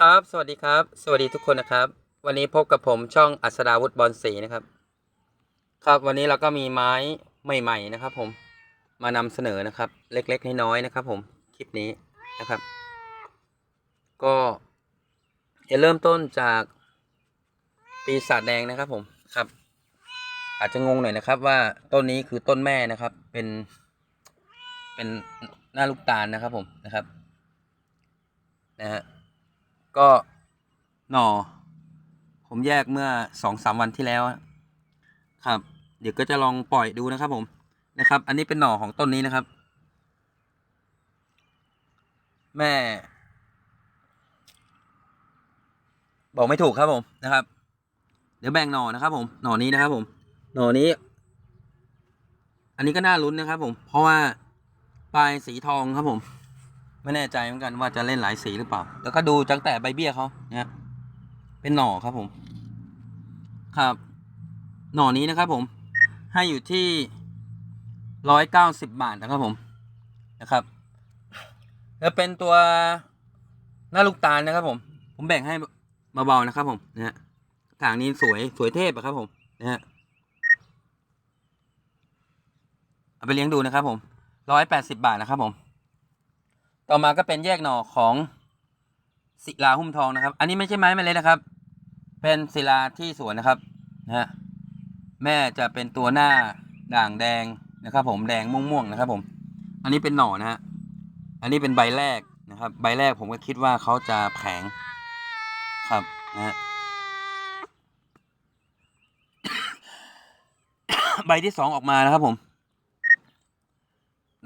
ครับ สวัสดีครับ สวัสดีทุกคนนะครับ วันนี้พบกับผมช่องอัศดาวุฒิบอลสีนะครับ ครับ วันนี้เราก็มีไม้ใหม่ ๆ นะครับ ผม มานำเสนอนะครับ เล็กๆน้อยๆนะครับ ผม คลิปนี้นะครับ ก็จะเริ่มต้นจากปีศาจแดงนะครับ ผม ครับ อาจจะงงหน่อยนะครับ ว่าต้นนี้คือต้นแม่นะครับ เป็น เป็นหน้าลูกตาลนะครับ ผม นะครับ นะฮะ ก็หน่อ ผมแยกเมื่อสองสามวันที่แล้วครับ เดี๋ยวก็จะลองปล่อยดูนะครับ ผมนะครับ อันนี้เป็นหน่อของต้นนี้นะครับ แม่ บอกไม่ถูกครับผมนะครับ เดี๋ยวแบ่งหน่อนะครับ ผมหน่อนี้นะครับ ผม หน่อนี้ อันนี้ก็น่าลุ้นนะครับ ผม เพราะว่าปลายสีทองครับผม ไม่แน่ใจเหมือนกันว่าจะเล่นหลายสีหรือเปล่า แล้วก็ดูจังแต่ใบเบี้ยเขานะฮะเป็นหน่อครับผม ครับ หน่อนี้นะครับผม ให้อยู่ที่ร้อยเก้าสิบบาทนะครับผม นะครับแล้วเป็นตัวหน้าลูกตาลนะครับผม ผมแบ่งให้เบาๆนะครับ ผมนะฮะถางนี้สวยสวยเทพอะครับผมนะฮะเอาไปเลี้ยงดูนะครับผมร้อยแปดสิบาทนะครับผม ต่อมาก็เป็นแยกหน่อของศิลาหุ้มทองนะครับ อันนี้ไม่ใช่ไม้เมล็ดนะครับ เป็นศิลาที่สวนนะครับนะฮะแม่จะเป็นตัวหน้าด่างแดงนะครับ ผมแดงม่วงๆนะครับ ผม อันนี้เป็นหน่อนะฮะอันนี้เป็นใบแรกนะครับ ใบแรกผมก็คิดว่าเขาจะแผงครับนะฮะใบที่สองออกมานะครับผม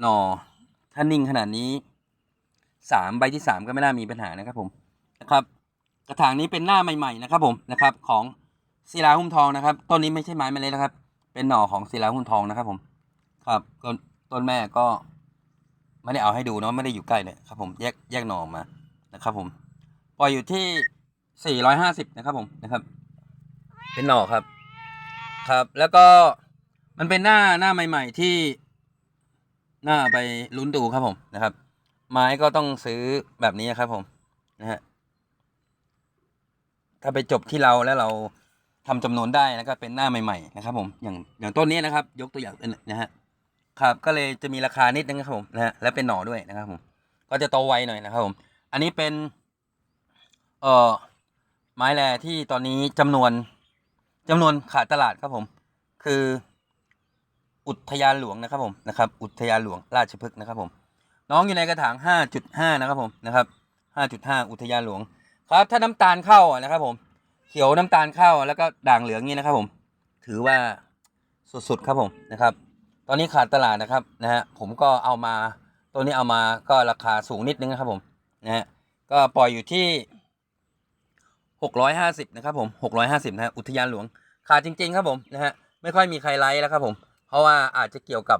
หน่อถ้านิ่งขนาดนี้ สามใบที่สามก็ไม่น่ามีปัญหานะครับผมนะครับ กระถางนี้เป็นหน้าใหม่ๆนะครับผมนะครับ ของศิลาหุ้มทองนะครับต้นนี้ไม่ใช่ไม้เมล็ดนะครับ เป็นหน่อของศิลาหุ้มทองนะครับผม ครับต้นต้นแม่ก็ไม่ได้เอาให้ดูเนาะไม่ได้อยู่ใกล้เลยครับผมแยกแยกหน่อมานะครับ ผมปล่อยอยู่ที่สี่ร้อยห้าสิบนะครับผมนะครับ เป็นหน่อครับ ครับ แล้วก็มันเป็นหน้าหน้าใหม่ ๆ ที่หน้าไปลุ้นดูครับผมนะครับ ไม้ก็ต้องซื้อแบบนี้ครับผมนะฮะถ้าไปจบที่เราแล้วเราทำจำนวนได้แล้วก็เป็นหน้าใหม่ ๆ นะครับ ผมอย่างอย่างต้นนี้นะครับ ยกตัวอย่างนะฮะครับ ก็เลยจะมีราคานิดนึงครับผมนะฮะและเป็นหน่อด้วยนะครับ ผม ก็จะโตไวหน่อยนะครับ ผม อันนี้เป็น เอ่อไม้แรที่ตอนนี้จำนวนจำนวนขาดตลาดครับผม คือ อุทยานหลวงนะครับ ผมนะครับ อุทยานหลวงราชพฤกษ์นะครับ ผม น้องอยู่ในกระถาง 5.5 นะครับผมนะครับ 5.5 อุทยานหลวง ครับ ถ้าน้ำตาลเข้านะครับผม เขียวน้ำตาลเข้าแล้วก็ด่างเหลืองนี้นะครับผม ถือว่าสุดๆครับผมนะครับ ตอนนี้ขาดตลาดนะครับนะฮะ ผมก็เอามาตัวนี้เอามาก็ราคาสูงนิดนึงนะครับผมนะฮะ ก็ปล่อยอยู่ที่ 650 นะครับผม 650นะฮะ อุทยานหลวง ขาดจริง ๆ ครับผมนะฮะ ไม่ค่อยมีใครไลค์แล้วครับผม เพราะว่าอาจจะเกี่ยวกับ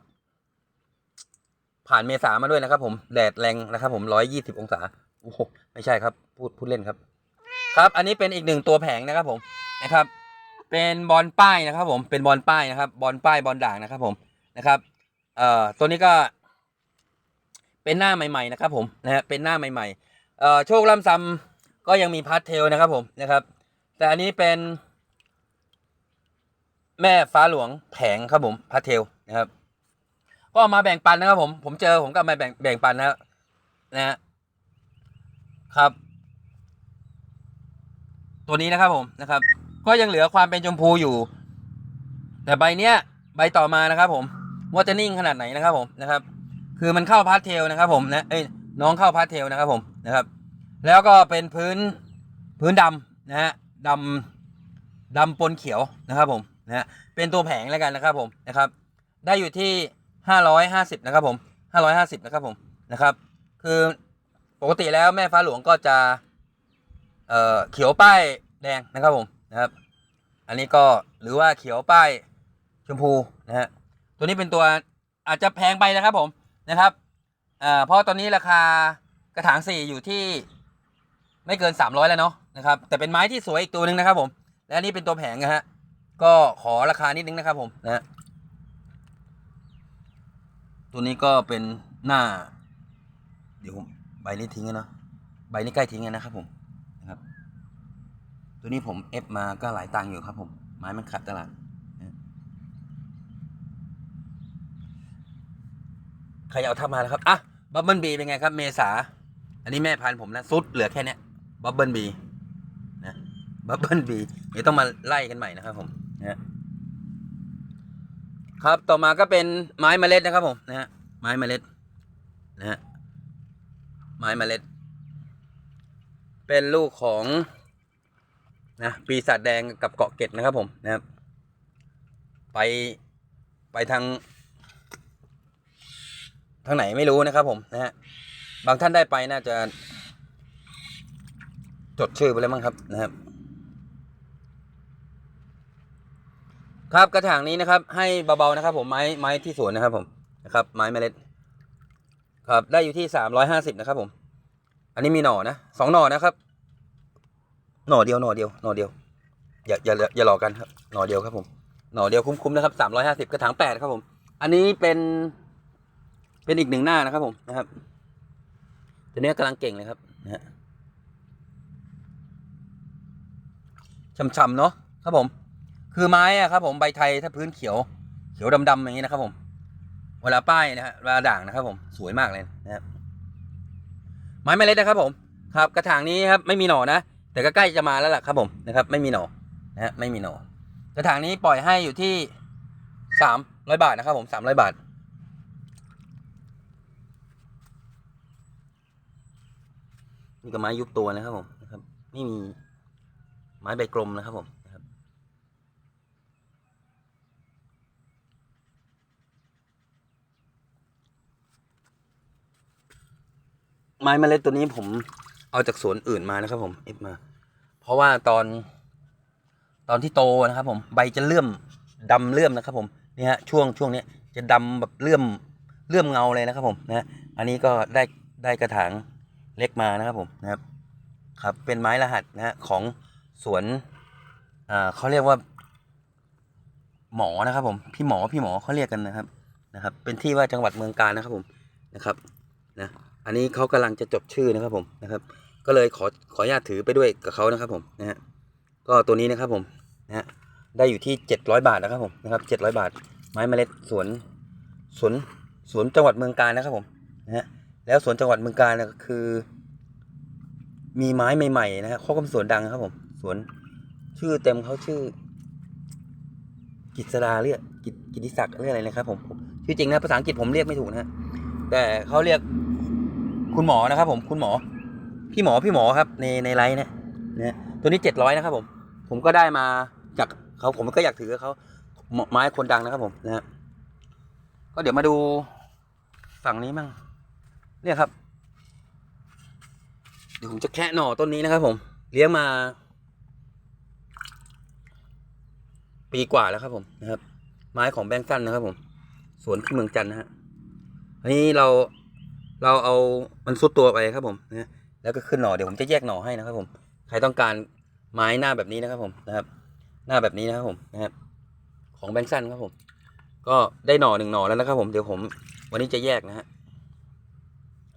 ผ่านเมษามาด้วยนะครับผมแดดแรงนะครับผมร้อยยี่สิบองศาโอ้โหไม่ใช่ครับพูดพูดเล่นครับ ครับอันนี้เป็นอีกหนึ่งตัวแผงนะครับผมนะครับ เป็นบอลป้ายนะครับ ผมเป็นบอลป้ายนะครับบอลป้ายบอลด่างนะครับผมนะครับเอ่อตัวนี้ก็เป็นหน้าใหม่ ๆ นะครับผมนะฮะเป็นหน้าใหม่ๆเอ่อโชคล่ำซำก็ยังมีพาร์ทเทลนะครับผมนะครับ แต่อันนี้เป็น แม่ฟ้าหลวงแผงครับผมพาร์ทเทลนะครับ ก็มาแบ่งปันนะครับ ผม ผมเจอผมก็มาแบ่งแบ่งปันนะนะฮะครับ ตัวนี้นะครับผมนะครับ ก็ยังเหลือความเป็นชมพูอยู่ แต่ใบเนี้ย ใบต่อมานะครับผมว่าจะนิ่งขนาดไหนนะครับผมนะครับ คือมันเข้าพาสเทลนะครับ ผมนะเอ้ยน้องเข้าพาสเทลนะครับผมนะครับ แล้วก็เป็นพื้นพื้นดำนะฮะดำดำปนเขียวนะครับผมนะฮะเป็นตัวแผงแล้วกันนะครับผมนะครับ ได้อยู่ที่ ห้าร้อยห้าสิบนะครับผมห้าร้อยห้าสิบนะครับผมนะครับ คือปกติแล้วแม่ฟ้าหลวงก็จะ เอ่อเขียวป้ายแดงนะครับผมนะครับ อันนี้ก็หรือว่าเขียวป้ายชมพูนะฮะตัวนี้เป็นตัวอาจจะแพงไปนะครับผมนะครับอ่าเพราะตอนนี้ราคากระถางสี่อยู่ที่ไม่เกินสามร้อยแล้วเนาะนะครับ แต่เป็นไม้ที่สวยอีกตัวหนึ่งนะครับผม และนนี้เป็นตัวแผงนะฮะก็ขอราคานิดนึงนะครับผมนะฮะ ตัวนี้ก็เป็นหน้า เดี๋ยวผมใบนี้ทิ้งเนาะใบนี้ใกล้ทิ้งแล้วนะครับผมตัวนี้ผมเอฟมาก็หลายตังค์อยู่ครับผม ไม้มันขัดตลาดใครเอาทับมาแล้วครับ อะ บับเบิลบีเป็นไงครับ เมษา อันนี้แม่พันธุ์ผมนะซุดเหลือแค่เนี้ยบับเบิลบีนะ บับเบิลบี เดี๋ยวต้องมาไล่กันใหม่นะครับผมนะ ครับต่อมาก็เป็นไม้เมล็ดนะครับผมนะฮะไม้เมล็ดนะฮะไม้เมล็ด เป็นลูกของนะปีศาจแดงกับเกาะเกร็ดนะครับผมนะครับ ไปไปทาง ทางไหนไม่รู้นะครับผมนะฮะบางท่านได้ไปน่าจะ จดชื่อไปแล้วมั้งครับนะครับ ครับกระถางนี้นะครับ ให้เบาๆนะครับ ผมไม้ไม้ที่สวนนะครับ ผมนะครับ ไม้เมล็ด ครับได้อยู่ที่สามร้อยห้าสิบนะครับ ผม อันนี้มีหน่อนะสองหน่อนะครับ หน่อเดียวหน่อเดียวหน่อเดียว อย่าอย่าอย่าหลอกกันครับหน่อเดียวครับผมหน่อเดียวคุ้มๆนะครับสามร้อยห้าสิบกระถางแปดครับผม อันนี้เป็น เป็นอีกหนึ่งหน้านะครับ ผมนะครับตัวนี้กำลังเก่งเลยครับนะฮะช่ำๆเนาะครับผม คือไม้อะครับผมใบไทยถ้าพื้นเขียว เขียวดำๆอย่างนี้นะครับผม เวลาป้ายนะฮะเวลาด่างนะครับผมสวยมากเลยนะครับไม้เมล็ดนะครับ ผม ครับ กระถางนี้ครับไม่มีหน่อนะแต่ก็ใกล้จะมาแล้วล่ะครับผมนะครับ ไม่มีหน่อนะฮะไม่มีหน่อกระถางนี้ปล่อยให้อยู่ที่สามร้อยบาทนะครับ ผมสามร้อยบาทนี่ก็ไม้ยุบตัวนะครับผมนะครับ ไม่มีไม้ใบกลมนะครับผมนะครับ ไม้เมล็ดตัวนี้ผมเอาจากสวนอื่นมานะครับ ผมเอฟมา เพราะว่าตอน ตอนที่โตนะครับ ผมใบจะเลื่อมดำเลื่อมนะครับ ผมนี่ฮะช่วงช่วงนี้จะดำแบบเลื่อมเลื่อมเงาเลยนะครับ ผมนะฮะอันนี้ก็ได้ได้กระถางเล็กมานะครับ ผมนะครับ ครับเป็นไม้รหัสนะฮะของสวนอ่าเขาเรียกว่า หมอนะครับ ผมพี่หมอพี่หมอเขาเรียกกันนะครับนะครับ เป็นที่ว่าจังหวัดเมืองกาญนะครับ ผมนะครับ นะ อันนี้เขากำลังจะจดชื่อนะครับผมนะครับ ก็เลยขอขออนุญาตถือไปด้วยกับเขานะครับผมนะฮะก็ตัวนี้นะครับผมนะฮะได้อยู่ที่เจ็ดร้อยบาทนะครับผมนะครับเจ็ดร้อยบาท ไม้เมล็ดสวนสวนสวนจังหวัดเมืองกาญนะครับผมนะฮะแล้วสวนจังหวัดเมืองกาญเนี่ยก็คือ มีไม้ใหม่ๆนะฮะเขาก็เป็นสวนดังครับผมสวนชื่อเต็มเขาชื่อ กิษดาเรียกกิจกิติศักดิ์เรียกอะไรนะครับผมผมชื่อจริงนะภาษาอังกฤษผมเรียกไม่ถูกนะฮะแต่เขาเรียก คุณหมอนะครับ ผมคุณหมอ พี่หมอพี่หมอครับ ในในไลน์เนี่ยนะฮะตัวนี้เจ็ดร้อยนะครับ ผม ผมก็ได้มาจากเขาผมก็อยากถือเขาไม้คนดังนะครับ ผมนะฮะก็เดี๋ยวมาดูฝั่งนี้มั่งเนี่ยครับ เดี๋ยวผมจะแคะหน่อต้นนี้นะครับ ผมเลี้ยงมา ปีกว่าแล้วครับ ผมนะครับ ไม้ของแบงค์สั้นนะครับ ผม สวนที่เมืองจันทร์นะฮะอันนี้เรา เราเอามันซุดตัวไปครับผมนะแล้วก็ขึ้นหน่อเดี๋ยวผมจะแยกหน่อให้นะครับผมใครต้องการไม้หน้าแบบนี้นะครับผมนะครับ หน้าแบบนี้นะครับผมนะครับ ของแบงค์สั้นครับผม ก็ได้หน่อหนึ่งหน่อแล้วนะครับผมเดี๋ยวผมวันนี้จะแยกนะฮะ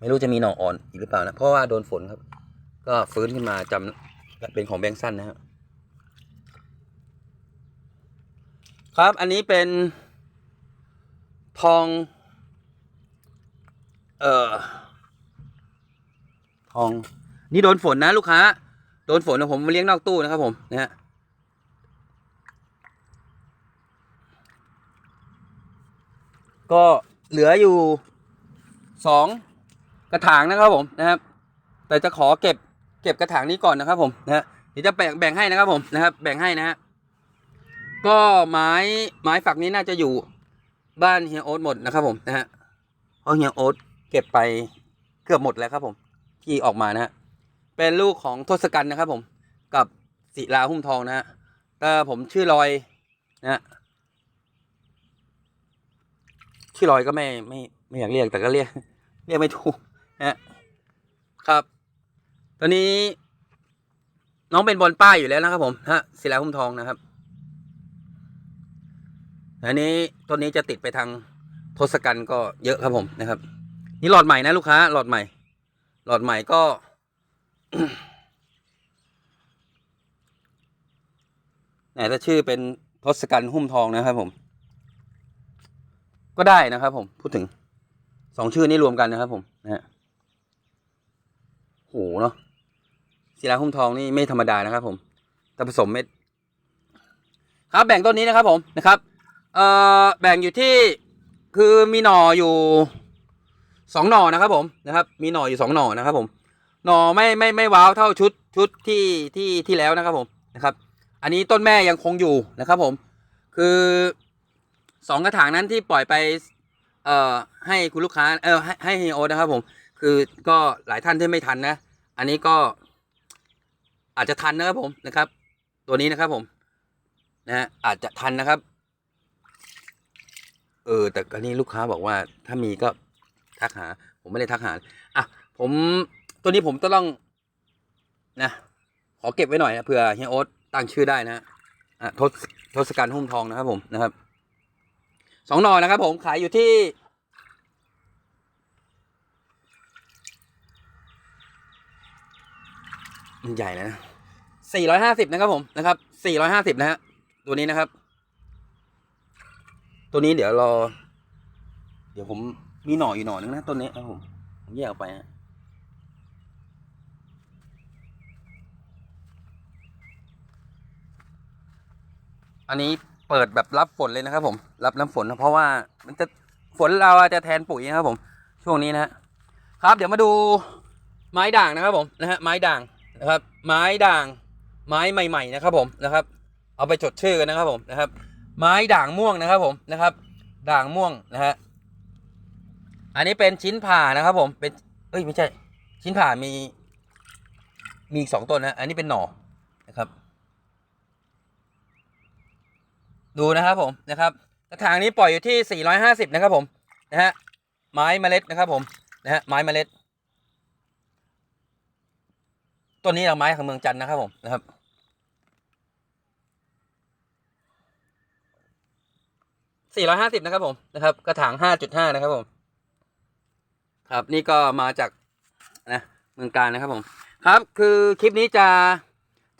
ไม่รู้จะมีหน่ออ่อนอีกหรือเปล่านะเพราะว่าโดนฝนครับ ก็ฟื้นขึ้นมาจำเป็นของแบงค์สั้นนะครับครับอันนี้เป็นทอง เอ่อทอง นี่โดนฝนนะลูกค้า โดนฝนนะผมมาเลี้ยงนอกตู้นะครับผมนะฮะก็เหลืออยู่สองกระถางนะครับผมนะครับ แต่จะขอเก็บเก็บกระถางนี้ก่อนนะครับผมนะฮะเดี๋ยวจะแบ่งแบ่งให้นะครับผมนะครับ แบ่งให้นะฮะก็ไม้ไม้ฝักนี้น่าจะอยู่บ้านเฮียโอ๊ตหมดนะครับผมนะฮะเพราะเฮียโอ๊ต เก็บไปเกือบหมดแล้วครับผมที่ออกมานะฮะเป็นลูกของทศกัณฐ์นะครับ ผมกับศิลาหุ้มทองนะฮะแต่ผมชื่อลอยนะฮะชื่อลอยก็ไม่ไม่ไม่อยากเรียกแต่ก็เรียก เรียกไม่ถูกนะครับ ตอนนี้ น้องเป็นบอลป้ายอยู่แล้วนะครับ ผมฮะศิลาหุ้มทองนะครับอันนี้ต้นนี้จะติดไปทางทศกัณฐ์ก็เยอะครับผมนะครับ นี่หลอดใหม่นะลูกค้า หลอดใหม่ หลอดใหม่ก็แต่ถ้าชื่อเป็นทศกัณฐ์หุ้มทองนะครับผม ก็ได้นะครับผมพูดถึงสองชื่อนี้รวมกันนะครับผมนะฮะโหเนาะศิลาหุ้มทองนี่ไม่ธรรมดานะครับ ผมแต่ผสมเม็ด ครับแบ่งต้นนี้นะครับผมนะครับ เอ่อแบ่งอยู่ที่คือมีหน่ออยู่ สองหน่อนะครับผมนะครับ มีหน่ออยู่สองหน่อนะครับผมหน่อไม่ไม่ไม่ว้าวเท่าชุดชุดที่ที่ที่แล้วนะครับผมนะครับ อันนี้ต้นแม่ยังคงอยู่นะครับผม คือสองกระถางนั้นที่ปล่อยไปเอ่อให้คุณลูกค้าเออให้ให้เฮโอนะครับผม คือก็หลายท่านที่ไม่ทันนะ อันนี้ก็อาจจะทันนะครับผมนะครับ ตัวนี้นะครับผมนะฮะอาจจะทันนะครับ เออแต่อันนี้ลูกค้าบอกว่าถ้ามีก็ ทักหา ผมไม่ได้ทักหาอะผมตัวนี้ผมต้องนะขอเก็บไว้หน่อยนะเผื่อเฮียโอ๊ตตั้งชื่อได้นะอะทศทศกัณฐ์หุ้มทองนะครับผมนะครับสองหน่อนะครับ ผมขายอยู่ที่มันใหญ่นะสี่ร้อยห้าสิบนะครับผมนะครับสี่ร้อยห้าสิบนะฮะตัวนี้นะครับ ตัวนี้เดี๋ยวรอ เดี๋ยวผม มีหน่ออยู่หน่อนึงนะต้นนี้ครับผมแยกออกไปฮะอันนี้เปิดแบบรับฝนเลยนะครับผม รับน้ำฝนนะเพราะว่ามันจะฝนเราจะแทนปุ๋ยนะครับผม ช่วงนี้นะฮะครับ เดี๋ยวมาดูไม้ด่างนะครับผมนะฮะไม้ด่างนะครับ ไม้ด่างไม้ใหม่ๆนะครับผมนะครับ เอาไปจดชื่อกันนะครับผมนะครับ ไม้ด่างม่วงนะครับผมนะครับ ด่างม่วงนะฮะ อันนี้เป็นชิ้นผ่านะครับผม เป็น เอ้ยไม่ใช่ ชิ้นผ่ามี มีสองต้นนะ อันนี้เป็นหน่อนะครับ ดูนะครับผมนะครับ กระถางนี้ปล่อยอยู่ที่ 450 นะครับผม นะฮะ ไม้เมล็ดนะครับผม นะฮะ ไม้เมล็ด ต้นนี้เราไม้ของเมืองจันทนะครับผม นะครับ450 นะครับผม นะครับ กระถาง 5.5 นะครับผม ครับนี่ก็มาจากนะเมืองการนะครับผมครับคือคลิปนี้จะ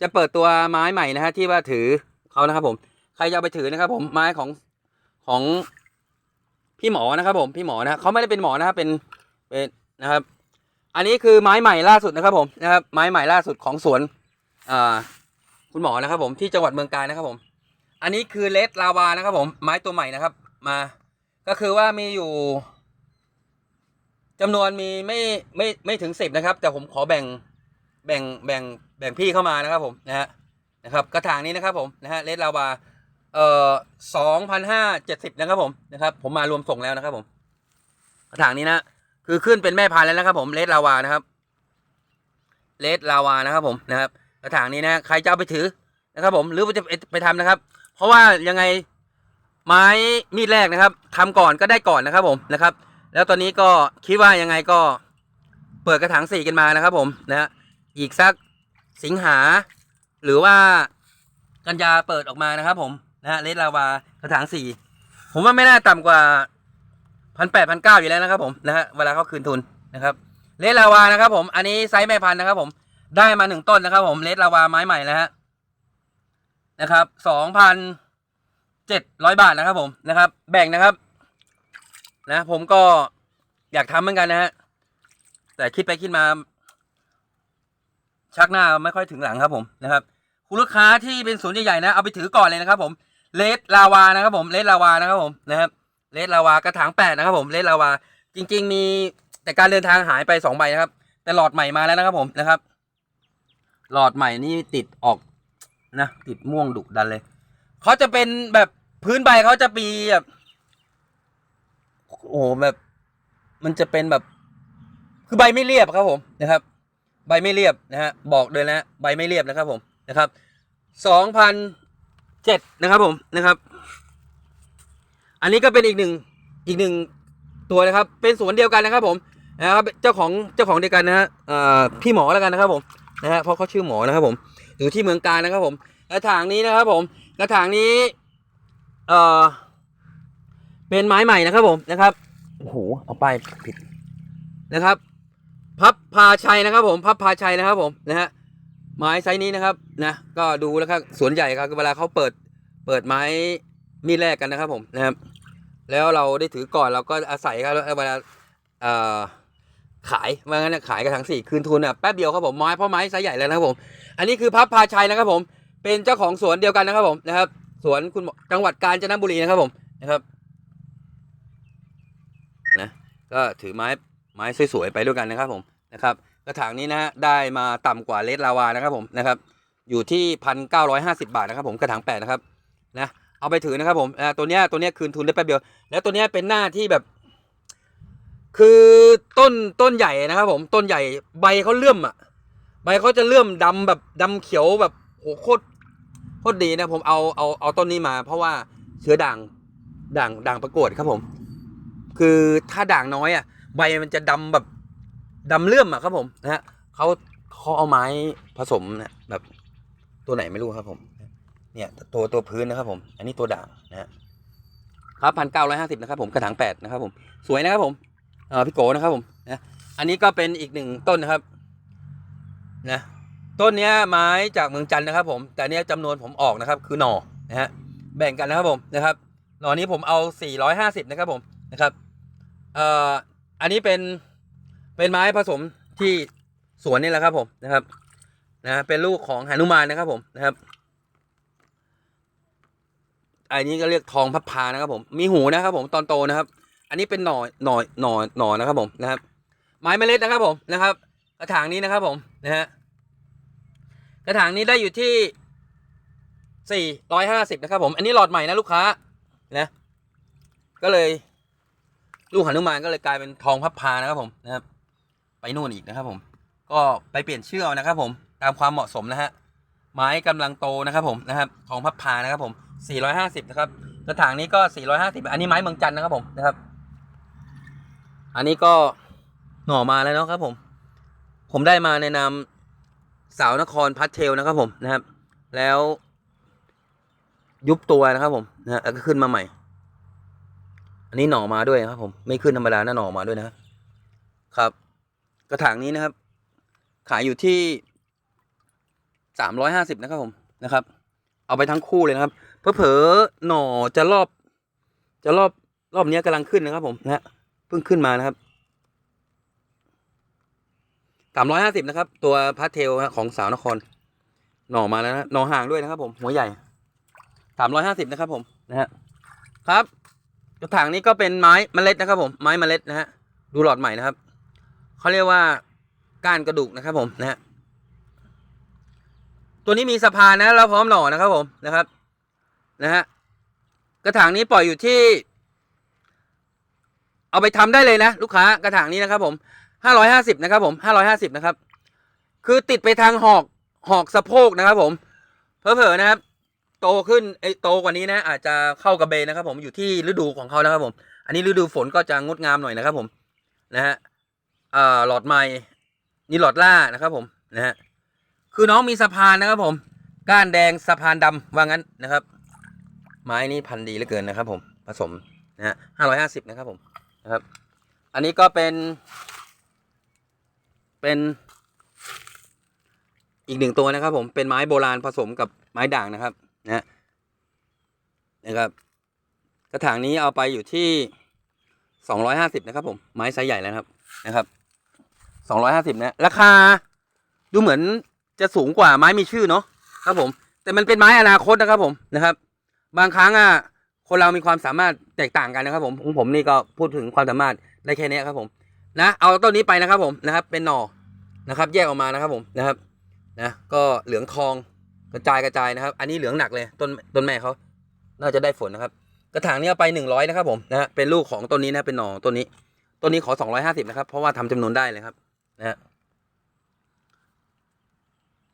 จะเปิดตัวไม้ใหม่นะฮะที่ว่าถือเขานะครับผมใครจะไปถือนะครับ ผมไม้ของของพี่หมอนะครับ ผมพี่หมอนะฮะเขาไม่ได้เป็นหมอนะครับเป็นเป็นนะครับ อันนี้คือไม้ใหม่ล่าสุดนะครับ ผมนะครับ ไม้ใหม่ล่าสุดของสวนอ่าคุณหมอนะครับ ผมที่จังหวัดเมืองการนะครับผม อันนี้คือเลดลาวานะครับ ผมไม้ตัวใหม่นะครับ มา ก็คือว่ามีอยู่ จำนวนมีไม่ไม่ไม่ถึงสิบนะครับ แต่ผมขอแบ่งแบ่งแบ่งแบ่งพี่เข้ามานะครับผมนะฮะนะครับกระถางนี้นะครับผมนะฮะเลดลาวาเอ่อสองพันห้าเจ็ดสิบนะครับผมนะครับผมมารวมส่งแล้วนะครับผม กระถางนี้นะคือขึ้นเป็นแม่พันธุ์แล้วนะครับ ผมเลดลาวานะครับเลดลาวานะครับผมนะครับ กระถางนี้นะใครจะเอาไปถือนะครับ ผมหรือจะไปทำนะครับ เพราะว่ายังไงไม้มีดแรกนะครับทำก่อนก็ได้ก่อนนะครับผมนะครับ แล้วตอนนี้ก็คิดว่ายังไงก็เปิดกระถางสี่กันมานะครับผมนะอีกสักสิงหา หรือว่ากันยาเปิดออกมานะครับผมนะเลดลาวากระถางสี่ผมว่าไม่น่าต่ำกว่าพันแปดพันเก้าอยู่แล้วนะครับผมนะฮะเวลาเขาคืนทุนนะครับเลดลาวานะครับผมอันนี้ไซส์แม่พันธุ์นะครับผมได้มาหนึ่งต้นนะครับผมเลดลาวาไม้ใหม่แล้วฮะนะครับสองพันเจ็ดร้อยบาทนะครับผมนะครับ แบ่งนะครับ นะ ผมก็อยากทำเหมือนกันนะฮะแต่คิดไปคิดมา ชักหน้าไม่ค่อยถึงหลังครับผมนะครับ คุณลูกค้าที่เป็นศูนย์ใหญ่ๆนะ เอาไปถือก่อนเลยนะครับ ผมเลดลาวานะครับ ผมเลดลาวานะครับ ผมนะครับเลดลาวากระถางแปดนะครับ ผมเลดลาวา จริง ๆ มีแต่การเดินทางหายไปสองใบนะครับ แต่หลอดใหม่มาแล้วนะครับ ผมนะครับ หลอดใหม่นี่ติดออกนะติดม่วงดุดันเลยเขาจะเป็นแบบพื้นใบเขาจะมีแบบ โอ้โหแบบ มันจะเป็นแบบ คือใบไม่เรียบครับผมนะครับ ใบไม่เรียบนะฮะบอกเลยนะใบไม่เรียบนะครับผมนะครับสองพันเจ็ดนะครับผมนะครับ อันนี้ก็เป็นอีกหนึ่งอีกหนึ่งตัวนะครับ เป็นสวนเดียวกันนะครับผมนะครับเจ้าของเจ้าของเดียวกันนะฮะพี่หมอแล้วกันนะครับผมนะฮะเพราะเขาชื่อหมอนะครับผมอยู่ที่เมืองการนะครับผมกระถางนี้นะครับผมกระถางนี้เอ่อ เป็นไม้ใหม่นะครับผมนะครับโอ้โหเอาไปายผิดนะครับ พับพาชัยนะครับผมพับพาชัยนะครับผมนะฮะไม้ไซส์นี้นะครับนะก็ดูแล้วครับสวนใหญ่ครับเวลาเขาเปิดเปิดไม้มีดแรกกันนะครับผมนะครับแล้วเราได้ถือก่อนเราก็อาศัยครับแล้วเวลาเอ่อขายว่างั้นนะขายกระถางสี่คืนทุนอะแป๊บเดียวครับผมไม้เพราะไม้ไซส์ใหญ่แล้วนะครับผม อันนี้คือพับพาชัยนะครับผม เป็นเจ้าของสวนเดียวกันนะครับผมนะครับ สวนคุณหมอจังหวัดกาญจนบุรีนะครับผมนะครับนะ ก็ถือไม้ไม้สวยๆไปด้วยกันนะครับผมนะครับกระถางนี้นะฮะได้มาต่ำกว่าเลดลาวานะครับผมนะครับอยู่ที่พันเก้าร้อยห้าสิบาทนะครับผมกระถางแปดนะครับนะเอาไปถือนะครับผมอ่าตัวเนี้ยตัวเนี้ยคืนทุนได้แป๊บเดียว แล้วตัวเนี้ยเป็นหน้าที่แบบ คือต้นต้นใหญ่นะครับผมต้นใหญ่ใบเขาเลื่อมอะใบเขาจะเลื่อมดำแบบดำเขียวแบบโหโคตรโคตรดีนะผมเอาเอาเอาต้นนี้มา เพราะว่าเชื้อด่างด่างด่างประกวดครับผม คือถ้าด่างน้อยอะ ใบมันจะดำแบบดำเลื่อมอะครับผมนะฮะเขาเขาเอาไม้ผสมนะแบบตัวไหนไม่รู้ครับผม เนี่ยตัวตัวพื้นนะครับผม อันนี้ตัวด่างนะฮะครับพันเก้าร้อยห้าสิบนะครับผมกระถางแปดนะครับผมสวยนะครับผมเออพี่โกนะครับผมนะอันนี้ก็เป็นอีกหนึ่งต้นนะครับนะต้นเนี้ยไม้จากเมืองจันทนะครับผม แต่เนี้ยจำนวนผมออกนะครับ คือหน่อนะฮะแบ่งกันนะครับผมนะครับหน่อนี้ผมเอา 450 นะครับผม นะครับเอ่ออันนี้เป็นเป็นไม้ผสมที่สวนนี่แหละครับผมนะครับนะเป็นลูกของหนุมานนะครับผมนะครับอันนี้ก็เรียกทองพับพานะครับผมมีหูนะครับผมตอนโตนะครับ อันนี้เป็นหน่อหน่อหน่อหน่อนะครับผมนะครับ ไม้เมล็ดนะครับผมนะครับ กระถางนี้นะครับผมนะฮะกระถางนี้ได้อยู่ที่สี่ร้อยห้าสิบนะครับผม อันนี้หลอดใหม่นะลูกค้านะก็เลย ลูกหนุมานก็เลยกลายเป็นทองพับพานะครับผมนะครับ ไปนู่นอีกนะครับ ผม ก็ไปเปลี่ยนชื่อเอานะครับ ผมตามความเหมาะสมนะฮะไม้กำลังโตนะครับผมนะครับทองพับพานะครับ ผมสี่ร้อยห้าสิบนะครับกระถางนี้ก็สี่ร้อยห้าสิบอันนี้ไม้เมืองจันนะครับผมนะครับ อันนี้ก็หน่อมาแล้วเนาะครับ ผม ผมได้มาในนามสาวนครพัทเทลนะครับ ผมนะครับ แล้วยุบตัวนะครับ ผมนะฮะแล้วก็ขึ้นมาใหม่ อันนี้หน่อมาด้วยครับ ผมไม่ขึ้นธรรมดานะหน่อมาด้วยนะครับ กระถางนี้นะครับ ขายอยู่ที่สามร้อยห้าสิบนะครับผมนะครับ เอาไปทั้งคู่เลยนะครับเพอเผลอหน่อจะรอบ จะรอบรอบนี้กำลังขึ้นนะครับผมนะฮะเพิ่งขึ้นมานะครับสามร้อยห้าสิบนะครับ ตัวพาสเทลของสาวนคร หน่อมาแล้วนะหน่อห่างด้วยนะครับ ผมหัวใหญ่สามร้อยห้าสิบนะครับ ผมนะฮะครับ กระถางนี้ก็เป็นไม้เมล็ดนะครับผมไม้เมล็ดนะฮะดูหลอดใหม่นะครับเขาเรียกว่าก้านกระดูกนะครับผมนะฮะตัวนี้มีสะพานนะแล้วพร้อมหน่อนะครับผมนะครับนะฮะกระถางนี้ปล่อยอยู่ที่ เอาไปทำได้เลยนะ ลูกค้ากระถางนี้นะครับผมห้าร้อยห้าสิบนะครับผมห้าร้อยห้าสิบนะครับ คือติดไปทางหอกหอกสะโพกนะครับผมเพอเพอๆนะครับ โตขึ้นไอโตกว่านี้นะ อาจจะเข้ากระเบนนะครับ ผมอยู่ที่ฤดูของเขานะครับผม อันนี้ฤดูฝนก็จะงดงามหน่อยนะครับผมนะฮะเอ่อหลอดไม้นี่หลอดล่านะครับผมนะฮะคือน้องมีสะพานนะครับ ผม ก้านแดงสะพานดำว่างั้นนะครับ ไม้นี้พันดีเหลือเกินนะครับ ผมผสมนะฮะห้าร้อยห้าสิบนะครับผมนะครับ อันนี้ก็เป็น เป็นอีกหนึ่งตัวนะครับ ผมเป็นไม้โบราณผสมกับไม้ด่างนะครับ นะนะครับ กระถางนี้เอาไปอยู่ที่สองร้อยห้าสิบนะครับ ผม ไม้ไซส์ใหญ่แล้วครับนะครับสองร้อยห้าสิบนะราคา ดูเหมือนจะสูงกว่าไม้มีชื่อเนาะครับผม แต่มันเป็นไม้อนาคตนะครับ ผมนะครับ บางครั้งอะคนเรามีความสามารถแตกต่างกันนะครับ ผมของผมนี่ก็พูดถึงความสามารถได้แค่นี้ครับ ผมนะเอาต้นนี้ไปนะครับ ผมนะครับ เป็นหน่อนะครับ แยกออกมานะครับ ผมนะครับนะก็เหลืองทอง กระจายกระจายนะครับ อันนี้เหลืองหนักเลยต้นต้นแม่เขาน่าจะได้ฝนนะครับ กระถางนี้เอาไปหนึ่งร้อยนะครับผมนะฮะเป็นลูกของต้นนี้นะเป็นหน่อต้นนี้ต้นนี้ขอสองร้อยห้าสิบนะครับ เพราะว่าทำจำนวนได้เลยครับนะฮะ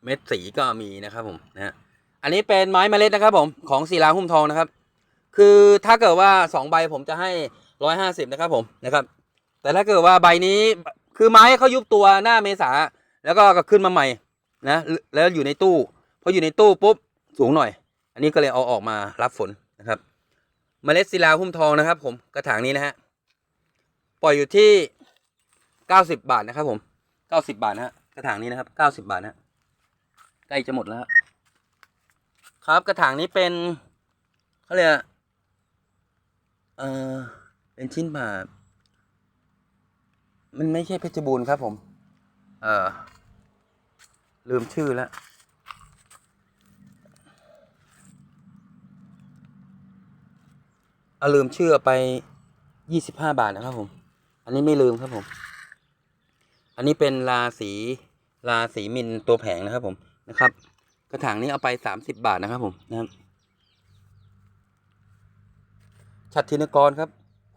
เม็ดสีก็มีนะครับผมนะฮะอันนี้เป็นไม้เมล็ดนะครับผมของศิลาหุ้มทองนะครับ คือถ้าเกิดว่าสองใบผมจะให้ร้อยห้าสิบนะครับผมนะครับ แต่ถ้าเกิดว่าใบนี้คือไม้เขายุบตัวหน้าเมษาแล้วก็ขึ้นมาใหม่นะแล้วอยู่ในตู้ พออยู่ในตู้ปุ๊บสูงหน่อย อันนี้ก็เลยเอาออกมารับฝนนะครับเมล็ดศิลาหุ้มทองนะครับ ผมกระถางนี้นะฮะปล่อยอยู่ที่เก้าสิบบาทนะครับ ผมเก้าสิบาทนะฮะกระถางนี้นะครับเก้าสิบาทนะใกล้จะหมดแล้วครับกระถางนี้เป็นเขาเรียกเออเป็นชิ้นผ่ามันไม่ใช่เพชรบูรณ์ครับผม เออลืมชื่อแล้ว เอาลืมชื่อไปยี่สิบห้าบาทนะครับผม อันนี้ไม่ลืมครับผม อันนี้เป็นราสีราสีมินตัวแผงนะครับผมนะครับ กระถางนี้เอาไปสามสิบบาทนะครับผมนะครับชัดทินกรครับ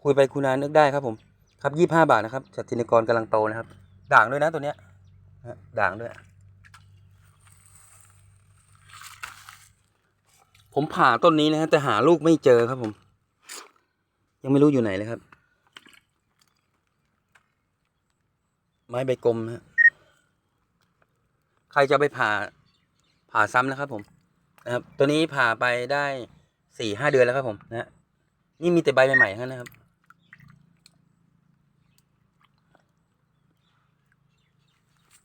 คุยไปคุยนานึกได้ครับผม ครับยี่ห้าบาทนะครับชัดทินกรกำลังโตนะครับ ด่างด้วยนะตัวเนี้ยนะด่างด้วย ผมผ่าต้นนี้นะฮะแต่หาลูกไม่เจอครับผม ยังไม่รู้อยู่ไหนเลยครับ ไม้ใบกลมฮะใครจะไปผ่าผ่าซ้ำนะครับ ผมนะครับ ตัวนี้ผ่าไปได้สี่ห้าเดือนแล้วครับ ผมนะนี่มีแต่ใบใหม่ๆเท่านั้นนะครับ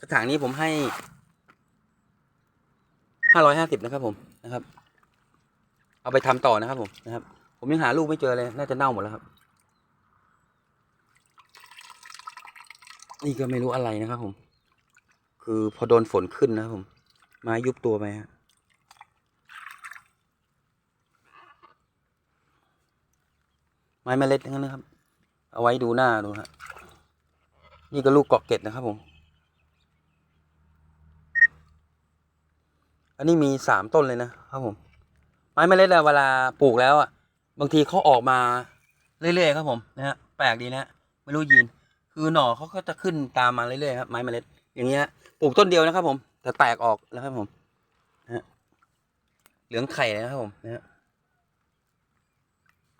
กระถางนี้ผมให้ห้าร้อยห้าสิบนะครับ ผมนะครับ เอาไปทำต่อนะครับ ผมนะครับ ผมยังหาลูกไม่เจอเลย น่าจะเน่าหมดแล้วครับ นี่ก็ไม่รู้อะไรนะครับผม คือพอโดนฝนขึ้นนะครับผม ไม้ยุบตัวไปฮะไม้เมล็ดทั้งนั้นนะครับ เอาไว้ดูหน้าดูฮะ นี่ก็ลูกเกาะเกร็ดนะครับผม อันนี้มีสามต้นเลยนะครับผม ไม้เมล็ดเวลาปลูกแล้วอะ บางทีเขาออกมาเรื่อยๆครับผมนะฮะแปลกดีนะฮะไม่รู้ยีน คือหน่อเขาก็จะขึ้นตามมาเรื่อยๆครับไม้เมล็ด อย่างเงี้ยปลูกต้นเดียวนะครับ ผม แต่แตกออกแล้วครับผมนะฮะเหลืองไข่เลยนะครับผมนะฮะ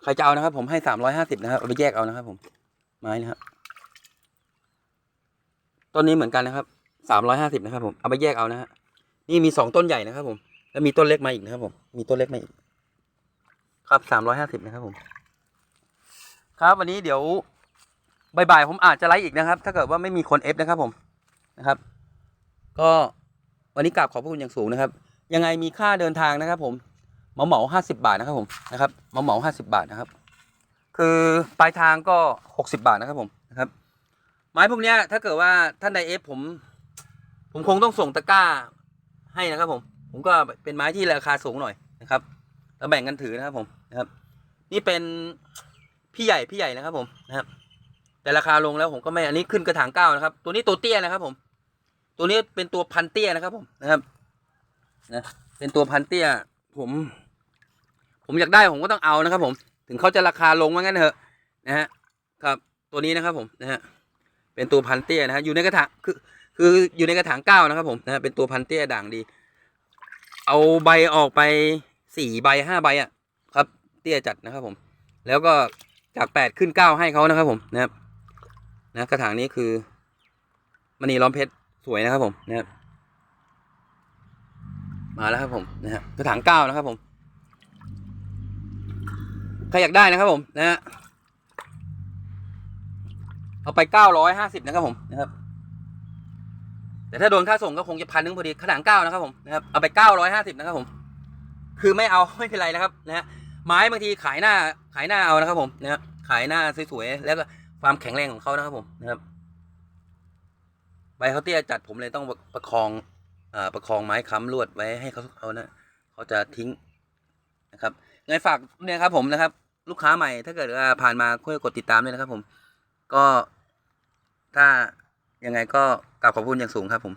ใครจะเอานะครับ ผมให้สามร้อยห้าสิบนะครับเอาไปแยกเอานะครับ ผม ไม้นะครับต้นนี้เหมือนกันนะครับสามร้อยห้าสิบนะครับ ผมเอาไปแยกเอานะฮะนี่มีสองต้นใหญ่นะครับ ผม แล้วมีต้นเล็กมาอีกนะครับ ผมมีต้นเล็กมาอีก ครับสามร้อยห้าสิบนะครับผม ครับวันนี้เดี๋ยวบ่ายๆผมอาจจะไลฟ์อีกนะครับ ถ้าเกิดว่าไม่มีคนเอฟนะครับผมนะครับ ก็วันนี้กราบขอบพระคุณอย่างสูงนะครับ ยังไงมีค่าเดินทางนะครับ ผมเหมาเหมาห้าสิบาทนะครับผมนะครับเหมาเหมาห้าสิบาทนะครับ คือปลายทางก็หกสิบาทนะครับผมนะครับ ไม้พวกเนี้ยถ้าเกิดว่าท่านใดเอฟผม ผมคงต้องส่งตะกร้าให้นะครับผม ผมก็เป็นไม้ที่ราคาสูงหน่อยนะครับแล้วแบ่งกันถือนะครับผม นะครับ นี่เป็นพี่ใหญ่พี่ใหญ่นะครับผมนะครับ แต่ราคาลงแล้วผมก็ไม่อันนี้ขึ้นกระถางเก้านะครับ ตัวนี้ตัวเตี้ยนะครับ ผม ตัวนี้เป็นตัวพันเตี้ยนะครับ ผมนะครับนะเป็นตัวพันเตี้ย ผม ผมอยากได้ผมก็ต้องเอานะครับ ผม ถึงเขาจะราคาลงว่างั้นเถอะนะฮะครับ ตัวนี้นะครับ ผมนะฮะเป็นตัวพันเตี้ยนะฮะอยู่ในกระถางคือ คืออยู่ในกระถางเก้านะครับ ผมนะฮะเป็นตัวพันเตี้ยด่างดี เอาใบออกไปสี่ใบห้าใบอะ ตี้ยจัดนะครับผม แล้วก็จากแปดขึ้นเก้าให้เขานะครับผมนะครับนะกระถางนี้คือมณีล้อมเพชรสวยนะครับผมนะครับมาแล้วครับผมนะฮะกระถางเก้านะครับผมใครอยากได้นะครับผมนะฮะเอาไปเก้าร้อยห้าสิบนะครับผมนะครับแต่ถ้าโดนค่าส่งก็คงจะพันนึงพอดีกระถางเก้านะครับผมนะครับเอาไปเก้าร้อยห้าสิบนะครับผม คือไม่เอาไม่เป็นไรนะครับนะฮะ ไม้บางทีขายหน้าขายหน้าเอานะครับ ผมนะฮะขายหน้าสวยๆแล้วก็ความแข็งแรงของเขานะครับผมนะครับใบเขาเตี้ยจัดผมเลยต้องประคองอ่าประคองไม้ค้ำลวดไว้ให้เขาเขานะเขาจะทิ้งนะครับไงฝากเนี่ยครับผมนะครับ ลูกค้าใหม่ถ้าเกิดว่าผ่านมาช่วยกดติดตามด้วยนะครับ ผม ก็ถ้ายังไงก็กราบขอบคุณอย่างสูงครับผม